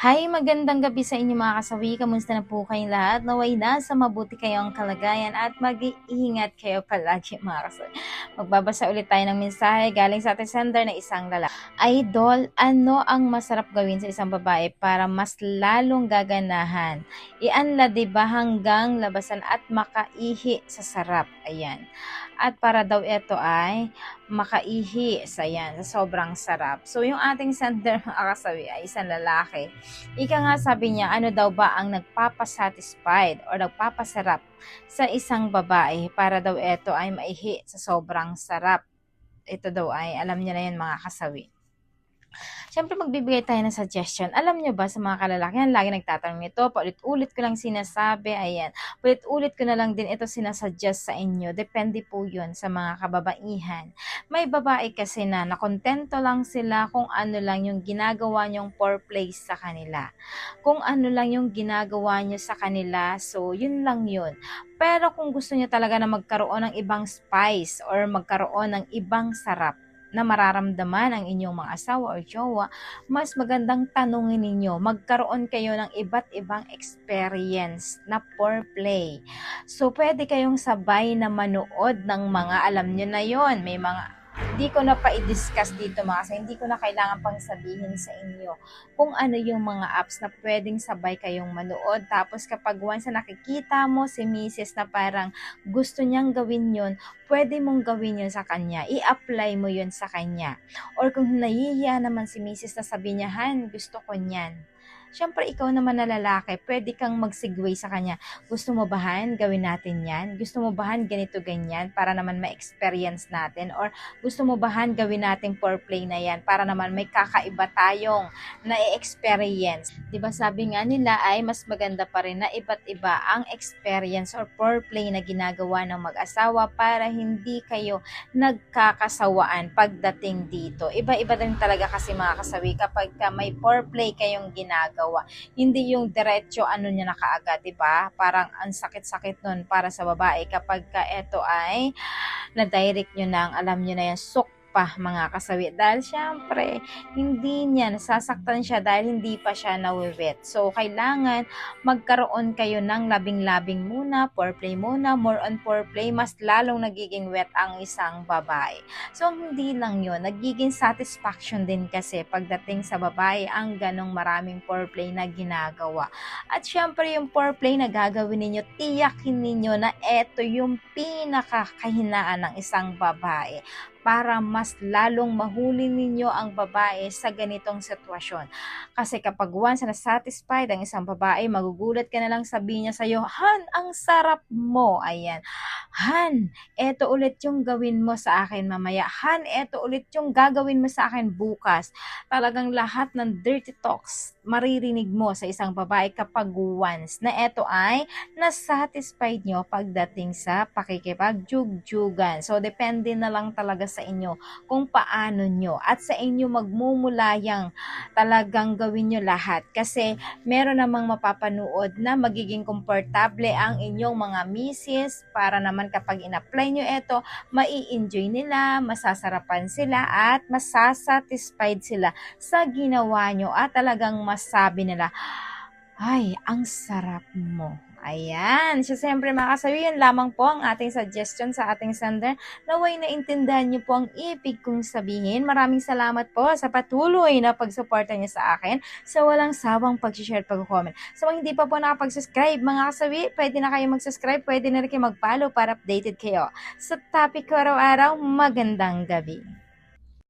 Hi, magandang gabi sa inyo mga kasawi. Kamusta na po kayong lahat? Naway na sa mabuti kayong kalagayan at mag-iingat kayo palagi mga kasawi. Magbabasa ulit tayo ng mensahe galing sa ating sender na isang lalaki. Idol, ano ang masarap gawin sa isang babae para mas lalong gaganahan? Ianla diba hanggang labasan at makaihi sa sarap? Ayan. At para daw ito ay makaihi sa yan, sa sobrang sarap. So, yung ating sender mga kasawi ay isang lalaki. Ika nga sabi niya, ano daw ba ang nagpapasatisfied or nagpapasarap sa isang babae para daw ito ay maihi sa sobrang sarap. Ito daw ay, alam niya na yan mga kasawi. Siyempre, magbibigay tayo ng suggestion. Alam nyo ba sa mga kalalakihan, lagi nagtatanong nito, paulit-ulit ko lang sinasabi, ayan, paulit-ulit ko na lang din ito sinasuggest sa inyo. Depende po yun sa mga kababaihan. May babae kasi na nakontento lang sila kung ano lang yung ginagawa nyong foreplay sa kanila. Kung ano lang yung ginagawa nyo sa kanila, so yun lang yun. Pero kung gusto niya talaga na magkaroon ng ibang spice or magkaroon ng ibang sarap, na mararamdaman ang inyong mga asawa o jowa, mas magandang tanungin ninyo, magkaroon kayo ng iba't ibang experience na foreplay. So, pwede kayong sabay na manood ng mga, alam nyo na yon may mga hindi ko na pa i-discuss dito mga kasi hindi ko na kailangan pang sabihin sa inyo kung ano yung mga apps na pwedeng sabay kayong manood. Tapos kapag once na nakikita mo si Mrs. na parang gusto niyang gawin yun, pwede mong gawin yun sa kanya. I-apply mo yun sa kanya. Or kung nahihiya naman si Mrs. na sabi niya, Han, gusto ko niyan syempre ikaw naman na lalaki, pwede kang mag-segue sa kanya. Gusto mo bahan, gawin natin yan? Gusto mo bahan, ganito, ganyan, para naman ma-experience natin? Or gusto mo bahan, gawin natin foreplay na yan, para naman may kakaiba tayong na-experience? ba diba, sabi nga nila ay mas maganda pa rin na iba't iba ang experience or foreplay na ginagawa ng mag-asawa para hindi kayo nagkakasawaan pagdating dito. Iba-iba din talaga kasi mga kasawi kapag ka may foreplay kayong ginagawa ginagawa. Hindi yung diretso ano niya na kaagad, 'di ba? Parang ang sakit-sakit nun para sa babae kapag ka ito ay na-direct nyo nang alam nyo na yan, suk pa mga kasawi dahil syempre hindi niya nasasaktan siya dahil hindi pa siya nawiwit. So kailangan magkaroon kayo ng labing-labing muna, foreplay muna, more on foreplay, mas lalong nagiging wet ang isang babae. So hindi lang yun, nagiging satisfaction din kasi pagdating sa babae ang ganong maraming foreplay na ginagawa. At syempre yung foreplay na gagawin ninyo, tiyakin ninyo na eto yung pinakakahinaan ng isang babae para mas lalong mahuli ninyo ang babae sa ganitong sitwasyon. Kasi kapag once na satisfied ang isang babae, magugulat ka na lang sabihin niya sa'yo, Han, ang sarap mo. Ayan. Han, eto ulit yung gawin mo sa akin mamaya. Han, eto ulit yung gagawin mo sa akin bukas. Talagang lahat ng dirty talks maririnig mo sa isang babae kapag once na eto ay nasatisfied nyo pagdating sa pakikipagjugjuggan. So, depende na lang talaga sa inyo kung paano nyo. At sa inyo magmumulayang talagang gawin nyo lahat. Kasi meron namang mapapanood na magiging komportable ang inyong mga misis para naman kapag in-apply nyo ito, mai-enjoy nila, masasarapan sila at masasatisfied sila sa ginawa nyo at talagang masabi nila, ay, ang sarap mo. Ayan. So, siyempre mga kasawi, yan lamang po ang ating suggestion sa ating sender. Naway na intindahan niyo po ang ibig kong sabihin. Maraming salamat po sa patuloy na pagsuporta niyo sa akin sa walang sawang pag-share pag-comment. So, kung hindi pa po nakapag-subscribe, mga kasawi, pwede na kayo mag-subscribe, pwede na rin kayo mag-follow para updated kayo. Sa topic ko araw-araw, magandang gabi.